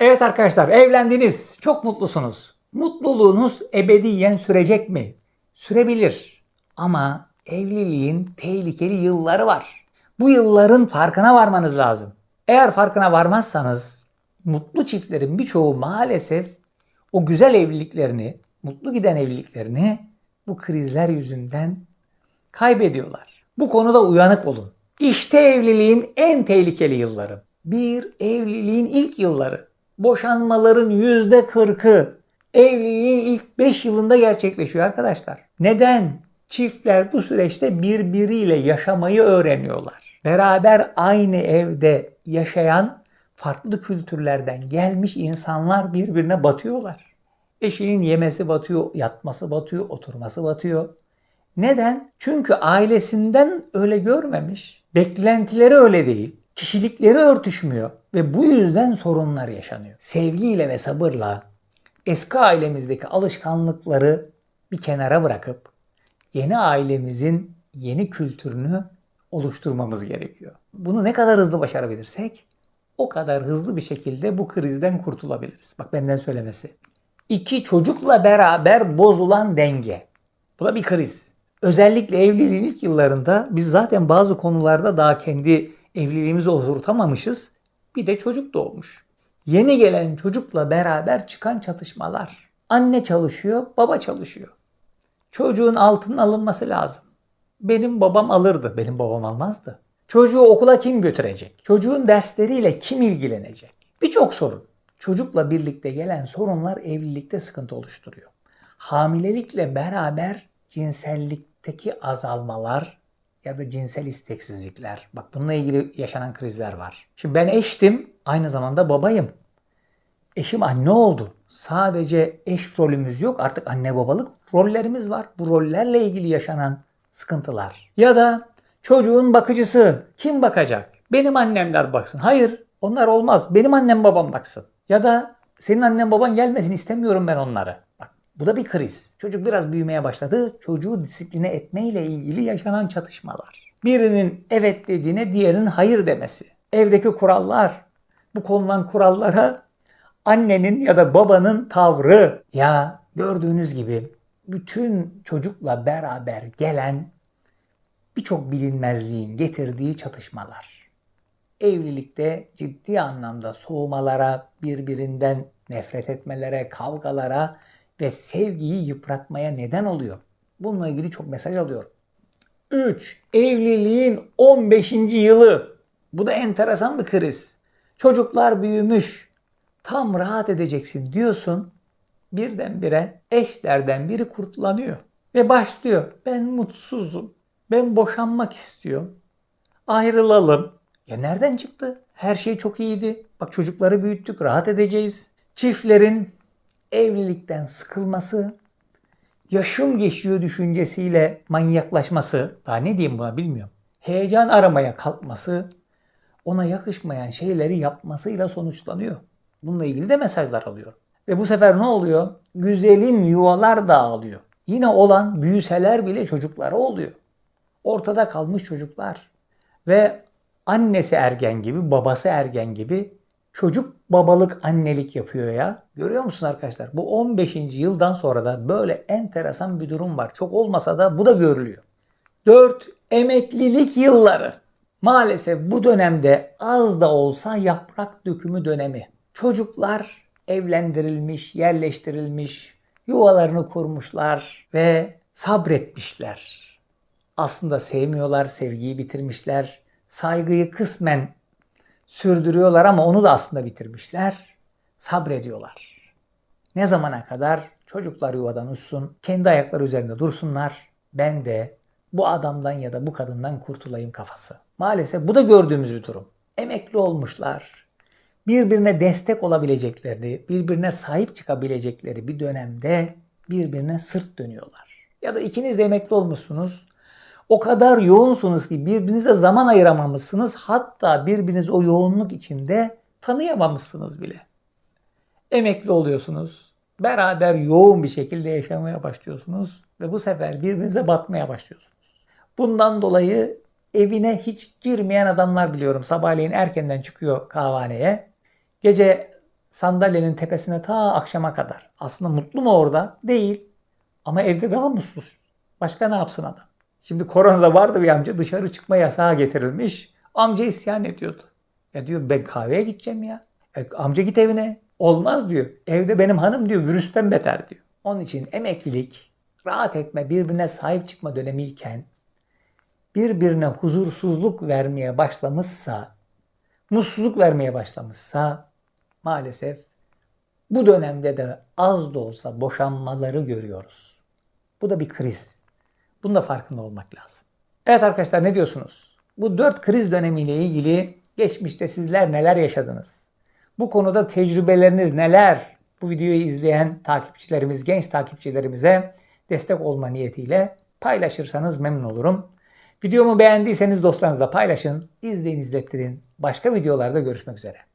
Evet arkadaşlar evlendiniz. Çok mutlusunuz. Mutluluğunuz ebediyen sürecek mi? Sürebilir. Ama evliliğin tehlikeli yılları var. Bu yılların farkına varmanız lazım. Eğer farkına varmazsanız mutlu çiftlerin birçoğu maalesef o güzel evliliklerini, mutlu giden evliliklerini bu krizler yüzünden kaybediyorlar. Bu konuda uyanık olun. İşte evliliğin en tehlikeli yılları. Bir, evliliğin ilk yılları. Boşanmaların yüzde kırkı evliliğin ilk 5 yılında gerçekleşiyor arkadaşlar. Neden? Çiftler bu süreçte birbiriyle yaşamayı öğreniyorlar. Beraber aynı evde yaşayan farklı kültürlerden gelmiş insanlar birbirine batıyorlar. Eşinin yemesi batıyor, yatması batıyor, oturması batıyor. Neden? Çünkü ailesinden öyle görmemiş. Beklentileri öyle değil. Kişilikleri örtüşmüyor ve bu yüzden sorunlar yaşanıyor. Sevgiyle ve sabırla eski ailemizdeki alışkanlıkları bir kenara bırakıp yeni ailemizin yeni kültürünü oluşturmamız gerekiyor. Bunu ne kadar hızlı başarabilirsek o kadar hızlı bir şekilde bu krizden kurtulabiliriz. Bak benden söylemesi. İki çocukla beraber bozulan denge. Bu da bir kriz. Özellikle evliliğin ilk yıllarında biz zaten bazı konularda daha kendi evliliğimizi oturtamamışız. Bir de çocuk doğmuş. Yeni gelen çocukla beraber çıkan çatışmalar. Anne çalışıyor, baba çalışıyor. Çocuğun altının alınması lazım. Benim babam alırdı, benim babam almazdı. Çocuğu okula kim götürecek? Çocuğun dersleriyle kim ilgilenecek? Birçok sorun. Çocukla birlikte gelen sorunlar evlilikte sıkıntı oluşturuyor. Hamilelikle beraber cinsellikteki azalmalar ya da cinsel isteksizlikler. Bak bununla ilgili yaşanan krizler var. Şimdi ben eştim, aynı zamanda babayım. Eşim anne oldu. Sadece eş rolümüz yok. Artık anne babalık rollerimiz var. Bu rollerle ilgili yaşanan sıkıntılar. Ya da çocuğun bakıcısı kim bakacak? Benim annemler baksın. Hayır, onlar olmaz. Benim annem babam baksın. Ya da senin annen baban gelmesin istemiyorum ben onları. Bak bu da bir kriz. Çocuk biraz büyümeye başladı. Çocuğu disipline etmeyle ilgili yaşanan çatışmalar. Birinin evet dediğine diğerinin hayır demesi. Evdeki kurallar, bu konulan kurallara annenin ya da babanın tavrı. Ya gördüğünüz gibi bütün çocukla beraber gelen birçok bilinmezliğin getirdiği çatışmalar. Evlilikte ciddi anlamda soğumalara, birbirinden nefret etmelere, kavgalara ve sevgiyi yıpratmaya neden oluyor. Bununla ilgili çok mesaj alıyorum. 3. Evliliğin 15. yılı. Bu da enteresan bir kriz. Çocuklar büyümüş. Tam rahat edeceksin diyorsun. Birdenbire eşlerden biri kurtulanıyor. Ve başlıyor. Ben mutsuzum. Ben boşanmak istiyorum. Ayrılalım. Ya nereden çıktı? Her şey çok iyiydi. Bak çocukları büyüttük, rahat edeceğiz. Çiftlerin evlilikten sıkılması, yaşım geçiyor düşüncesiyle manyaklaşması, daha ne diyeyim buna bilmiyorum. Heyecan aramaya kalkması, ona yakışmayan şeyleri yapmasıyla sonuçlanıyor. Bununla ilgili de mesajlar alıyorum. Ve bu sefer ne oluyor? Güzelim yuvalar dağılıyor. Yine olan büyüseler bile çocukları oluyor. Ortada kalmış çocuklar. Ve annesi ergen gibi, babası ergen gibi çocuk babalık annelik yapıyor ya. Görüyor musun arkadaşlar? Bu 15. yıldan sonra da böyle enteresan bir durum var. Çok olmasa da bu da görülüyor. 4. Emeklilik yılları. Maalesef bu dönemde az da olsa yaprak dökümü dönemi. Çocuklar evlendirilmiş, yerleştirilmiş, yuvalarını kurmuşlar ve sabretmişler. Aslında sevmiyorlar, sevgiyi bitirmişler. Saygıyı kısmen sürdürüyorlar ama onu da aslında bitirmişler. Sabrediyorlar. Ne zamana kadar çocuklar yuvadan uçsun, kendi ayakları üzerinde dursunlar. Ben de bu adamdan ya da bu kadından kurtulayım kafası. Maalesef bu da gördüğümüz bir durum. Emekli olmuşlar. Birbirine destek olabilecekleri, birbirine sahip çıkabilecekleri bir dönemde birbirine sırt dönüyorlar. Ya da ikiniz de emekli olmuşsunuz. O kadar yoğunsunuz ki birbirinize zaman ayıramamışsınız. Hatta birbiriniz o yoğunluk içinde tanıyamamışsınız bile. Emekli oluyorsunuz. Beraber yoğun bir şekilde yaşamaya başlıyorsunuz ve bu sefer birbirinize batmaya başlıyorsunuz. Bundan dolayı evine hiç girmeyen adamlar biliyorum. Sabahleyin erkenden çıkıyor kahvaneye. Gece Sandalyenin tepesine ta akşama kadar. Aslında mutlu mu orada? Değil. Ama evde daha mutsuz. Başka ne yapsın adam? Şimdi koronada vardı bir amca dışarı çıkma yasağı getirilmiş. Amca isyan ediyordu. Ya diyor ben kahveye gideceğim ya. E, amca git evine. Olmaz diyor. Evde benim hanım diyor virüsten beter diyor. Onun için emeklilik, rahat etme, birbirine sahip çıkma dönemiyken birbirine huzursuzluk vermeye başlamışsa, mutsuzluk vermeye başlamışsa maalesef bu dönemde de az da olsa boşanmaları görüyoruz. Bu da bir kriz. Bunun da farkında olmak lazım. Evet arkadaşlar ne diyorsunuz? Bu dört kriz dönemiyle ilgili geçmişte sizler neler yaşadınız? Bu konuda tecrübeleriniz neler? Bu videoyu izleyen takipçilerimiz, genç takipçilerimize destek olma niyetiyle paylaşırsanız memnun olurum. Videomu beğendiyseniz dostlarınızla paylaşın, izleyin, izlettirin. Başka videolarda görüşmek üzere.